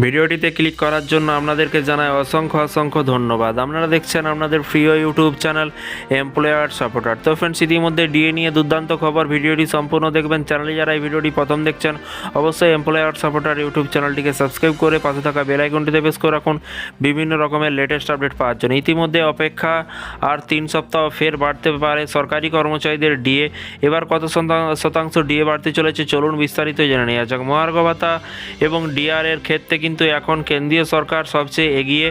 ভিডিওটিতে ক্লিক করার জন্য আপনাদেরকে জানাই অসংখ্য অসংখ্য ধন্যবাদ। আপনারা দেখছেন আপনাদের প্রিয় ইউটিউব চ্যানেল এমপ্লয়ার সাপোর্টার। তো ফ্রেন্ডস ইতিমধ্যে ডিএ নিয়ে দুর্দান্ত খবর, ভিডিওটি সম্পূর্ণ দেখবেন। চ্যানেলে যারা এই ভিডিওটি প্রথম দেখছেন, অবশ্যই এমপ্লয়ার সাপোর্টার ইউটিউব চ্যানেলটিকে সাবস্ক্রাইব করে পাশে থাকা বেল আইকনটিতে প্রেস করে রাখুন। বিভিন্ন রকমের লেটেস্ট আপডেট পাওয়ার জন্য। ইতিমধ্যে অপেক্ষা আর তিন সপ্তাহ ফের বাড়তে পারে সরকারি কর্মচারীদের ডিএ এবার কত শতাং- শতাংশ ডিএ বাড়তে চলেছে চলুন বিস্তারিত জেনে নেওয়া যাক। মহার্ঘ এবং ডিআর এর ক্ষেত্রে কিন্তু এখন কেন্দ্রীয় সরকার সবচেয়ে এগিয়ে।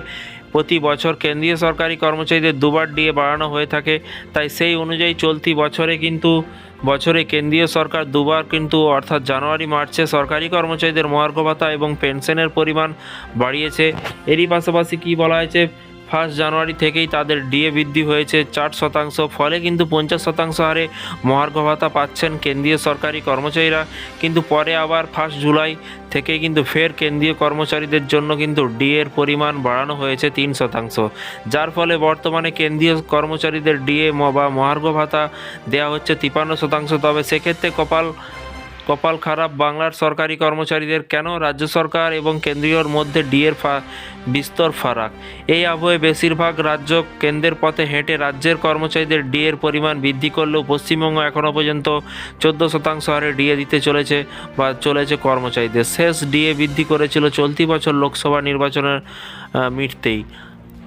প্রতি বছর কেন্দ্রীয় সরকারি কর্মচারীদের দুবার দিয়ে বাড়ানো হয়ে থাকে। তাই সেই অনুযায়ী চলতি বছরে কিন্তু, বছরে কেন্দ্রীয় সরকার দুবার কিন্তু, অর্থাৎ জানুয়ারি, মার্চে সরকারি কর্মচারীদের মহার্ঘ ভাতা এবং পেনশনের পরিমাণ বাড়িয়েছে। এরই পাশাপাশি কি বলা হয়েছে? ফার্স্ট জানুয়ারি থেকেই তাদের ডিএ বৃদ্ধি হয়েছে। চার শতাংশ ফলে কিন্তু পঞ্চাশ শতাংশ হারে মহার্ঘ ভাতা পাচ্ছেন কেন্দ্রীয় সরকারি কর্মচারীরা। কিন্তু পরে আবার ফার্স্ট জুলাই থেকে কিন্তু ফের কেন্দ্রীয় কর্মচারীদের জন্য কিন্তু ডিএর পরিমাণ বাড়ানো হয়েছে তিন শতাংশ। যার ফলে বর্তমানে কেন্দ্রীয় কর্মচারীদের ডিএ বা মহার্ঘ ভাতা দেওয়া হচ্ছে তিপান্ন শতাংশ। তবে সেক্ষেত্রে কপাল কপাল খারাপ, বাংলার সরকারি কর্মচারীদের কেন? রাজ্য সরকার এবং কেন্দ্রীয়র মধ্যে ডিএর বিস্তর ফারাক। এই আবহে বেশিরভাগ রাজ্য কেন্দ্রের পথে হেঁটে রাজ্যের কর্মচারীদের ডিএর পরিমাণ বৃদ্ধি করলেও পশ্চিমবঙ্গ এখনও পর্যন্ত চোদ্দ শতাংশ হারে ডিএ দিতে চলেছে বা চলেছে কর্মচারীদের। শেষ ডিএ বৃদ্ধি করেছিল চলতি বছর লোকসভা নির্বাচনের মিটতেই।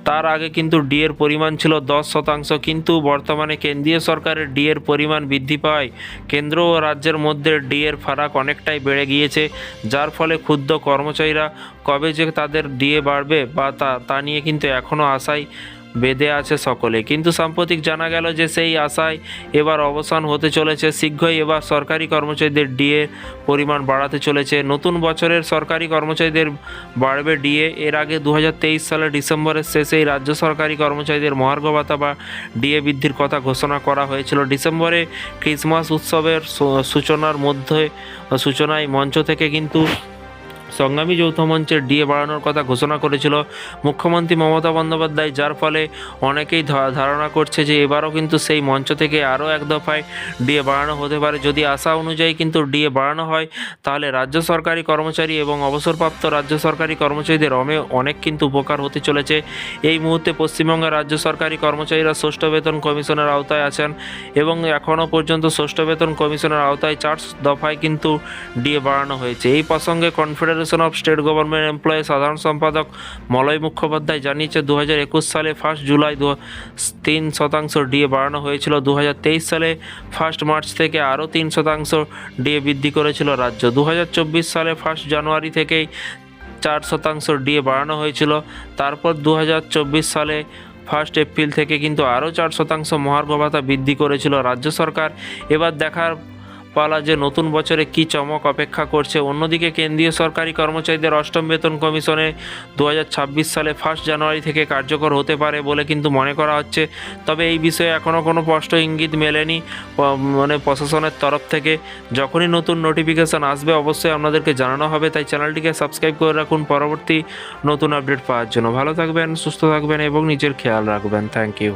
তার আগে কিন্তু ডি এর পরিমাণ ছিল দশ শতাংশ, কিন্তু বর্তমানে কেন্দ্রীয় সরকারের ডি এর পরিমাণ বৃদ্ধি পায়। কেন্দ্র ও রাজ্যের মধ্যে ডি এর ফারাক অনেকটাই বেড়ে গিয়েছে, যার ফলে ক্ষুদ্র কর্মচারীরা কবে যে তাদের ডিএ বাড়বে বা তা তা নিয়ে কিন্তু এখনও আশায় বেঁধে আছে সকলে। কিন্তু সাম্প্রতিক জানা গেল যে সেই আশায় এবার অবসান হতে চলেছে। শীঘ্রই এবার সরকারি কর্মচারীদের ডিএ পরিমাণ বাড়াতে চলেছে। নতুন বছরের সরকারি কর্মচারীদের বাড়বে ডিএ। এর আগে দু হাজার তেইশ সালের ডিসেম্বরের শেষেই রাজ্য সরকারি কর্মচারীদের মহার্ঘ ভাতা বা ডিএ বৃদ্ধির কথা ঘোষণা করা হয়েছিল। ডিসেম্বরে ক্রিসমাস উৎসবের সূচনার মধ্যে, সূচনায় মঞ্চ থেকে কিন্তু সংগ্রামী যৌথ মঞ্চের ডিএ বাড়ানোর কথা ঘোষণা করেছিল মুখ্যমন্ত্রী মমতা বন্দ্যোপাধ্যায়, যার ফলে অনেকেই ধারণা করছে যে এবারও কিন্তু সেই মঞ্চ থেকে আরও এক দফায় ডিএ বাড়ানো হতে পারে। যদি আশা অনুযায়ী কিন্তু ডিএ বাড়ানো হয়, তাহলে রাজ্য সরকারি কর্মচারী এবং অবসরপ্রাপ্ত রাজ্য সরকারি কর্মচারীদের অমে অনেক কিন্তু উপকার হতে চলেছে। এই মুহূর্তে পশ্চিমবঙ্গের রাজ্য সরকারি কর্মচারীরা ষষ্ঠ বেতন কমিশনের আওতায় আছেন এবং এখনও পর্যন্ত ষষ্ঠ বেতন কমিশনের আওতায় চার দফায় কিন্তু ডিএ বাড়ানো হয়েছে। এই প্রসঙ্গে confederation of state government employee সাধারণ সম্পাদক মলয় মুখোপাধ্যায় জানিয়েছে দু হাজার একুশ সালে ফার্স্ট জুলাই দু তিন শতাংশ ডিএ বাড়ানো হয়েছিল। দু হাজার তেইশ সালে ফার্স্ট মার্চ থেকে আরও তিন শতাংশ ডিএ বৃদ্ধি করেছিল রাজ্য। দু হাজার চব্বিশ সালে ফার্স্ট জানুয়ারি থেকেই চার শতাংশ ডিএ বাড়ানো হয়েছিল। তারপর দু হাজার চব্বিশ সালে ফার্স্ট এপ্রিল থেকে কিন্তু আরও চার শতাংশ মহার্ঘ ভাতা বৃদ্ধি করেছিল রাজ্য সরকার। এবার দেখার পালা যে নতুন বছরে কি চমক অপেক্ষা করছে। অন্যদিকে কেন্দ্রীয় সরকারি কর্মচারীদের অষ্টম বেতন কমিশনে দু হাজার ছাব্বিশ সালে ফার্স্ট জানুয়ারি থেকে কার্যকর হতে পারে বলে কিন্তু মনে করা হচ্ছে। তবে এই বিষয়ে এখনও কোনো স্পষ্ট ইঙ্গিত মেলেনি মানে প্রশাসনের তরফ থেকে। যখনই নতুন নোটিফিকেশান আসবে অবশ্যই আপনাদেরকে জানানো হবে, তাই চ্যানেলটিকে সাবস্ক্রাইব করে রাখুন। পরবর্তী নতুন আপডেট পাওয়ার জন্য। ভালো থাকবেন, সুস্থ থাকবেন এবং নিজের খেয়াল রাখবেন। Thank you.